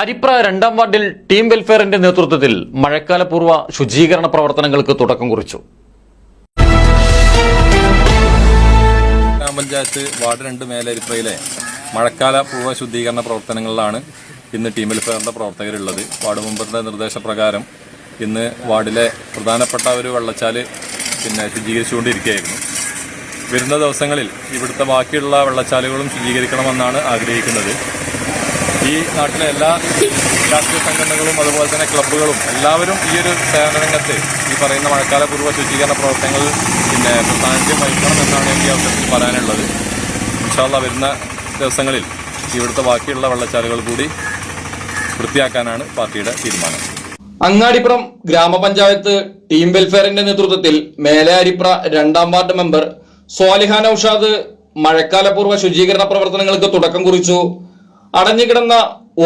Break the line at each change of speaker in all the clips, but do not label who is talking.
അരിപ്ര രണ്ടാം വാർഡിൽ ടീം വെൽഫെയറിന്റെ നേതൃത്വത്തിൽ മഴക്കാലപൂർവ ശുചീകരണ പ്രവർത്തനങ്ങൾക്ക് തുടക്കം കുറിച്ചു.
ഗ്രാമപഞ്ചായത്ത് വാർഡ് രണ്ട് മേലരിപ്രയിലെ മഴക്കാല പൂർവ ശുദ്ധീകരണ പ്രവർത്തനങ്ങളിലാണ് ഇന്ന് ടീം വെൽഫെയറിന്റെ പ്രവർത്തകരുള്ളത്. വാർഡ് മെമ്പറുടെ നിർദ്ദേശപ്രകാരം ഇന്ന് വാർഡിലെ പ്രധാനപ്പെട്ട ഒരു വെള്ളച്ചാൽ പിന്നെ ശുചീകരിച്ചുകൊണ്ടിരിക്കുകയായിരുന്നു. വരുന്ന ദിവസങ്ങളിൽ ഇവിടുത്തെ ബാക്കിയുള്ള വെള്ളച്ചാലുകളും ശുചീകരിക്കണമെന്നാണ് ആഗ്രഹിക്കുന്നത്. ഈ നാട്ടിലെ എല്ലാ രാഷ്ട്രീയ സംഘടനകളും അതുപോലെ തന്നെ ക്ലബ്ബുകളും എല്ലാവരും ഈ ഒരു സേവന രംഗത്ത് ഈ പറയുന്ന മഴക്കാലപൂർവ ശുചീകരണ പ്രവർത്തനങ്ങൾ പിന്നെ സാന്നിധ്യം വഹിക്കണമെന്നാണ് എനിക്ക് ഈ അവസരത്തിൽ പറയാനുള്ളത്. ഇൻഷാല്ല വരുന്ന ദിവസങ്ങളിൽ ഇവിടുത്തെ ബാക്കിയുള്ള വെള്ളച്ചാലുകൾ കൂടി വൃത്തിയാക്കാനാണ് പാർട്ടിയുടെ തീരുമാനം.
അങ്ങാടിപ്പുറം ഗ്രാമപഞ്ചായത്ത് ടീം വെൽഫെയറിന്റെ നേതൃത്വത്തിൽ മേലയാരിപ്ര രണ്ടാം വാർഡ് മെമ്പർ സ്വാലിഹാൻ ഔഷാദ് മഴക്കാലപൂർവ ശുചീകരണ പ്രവർത്തനങ്ങൾക്ക് തുടക്കം കുറിച്ചു. അടഞ്ഞുകിടന്ന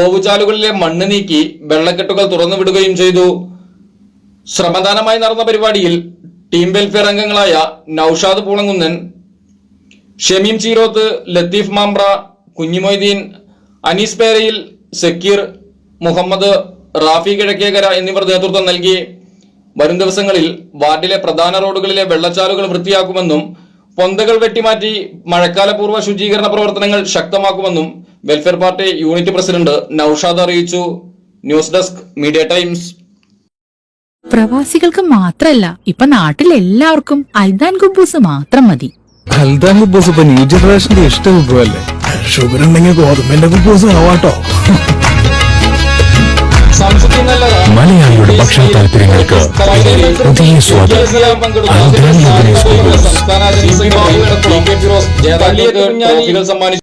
ഓവുചാലുകളിലെ മണ്ണ് നീക്കി വെള്ളക്കെട്ടുകൾ തുറന്നുവിടുകയും ചെയ്തു. ശ്രമദാനമായി നടന്ന പരിപാടിയിൽ ടീം വെൽഫെയർ അംഗങ്ങളായ നൌഷാദ് പൂളങ്കുന്നൻ ഷമീം ചീരോത്ത് ലത്തീഫ് മാമ്പ്ര കുഞ്ഞിമൊയ്തീൻ അനീസ് പേരയിൽ സക്കീർ മുഹമ്മദ് റാഫി കിഴക്കേകര എന്നിവർ നേതൃത്വം നൽകി. വരും ദിവസങ്ങളിൽ വാർഡിലെ പ്രധാന റോഡുകളിലെ വെള്ളച്ചാലുകൾ വൃത്തിയാക്കുമെന്നും പൊന്തകൾ വെട്ടിമാറ്റി മഴക്കാലപൂർവ ശുചീകരണ പ്രവർത്തനങ്ങൾ ശക്തമാക്കുമെന്നും welfare party unit president Naushad അറിയിച്ചു. News desk media times.
പ്രവാസികൾക്ക് മാത്രല്ല ഇപ്പൊ നാട്ടിലെല്ലാവർക്കും അൽദാൻ കുബൂസ് മാത്രം മതി.
അൽദാൻ കുബൂസ് ഇപ്പൊ ന്യൂ ജനറേഷന്റെ ഇഷ്ട വിഭവല്ലേ ഷുഗർ ഉണ്ടെങ്കിൽ ഗോതമ്പിന്റെ കുബൂസ് ആവാട്ടോ
മലയാളിയുടെ ഭക്ഷണ താല്പര്യങ്ങൾക്ക് പുതിയ സ്വാദം.
സംസ്ഥാന സമ്മാനിച്ചു.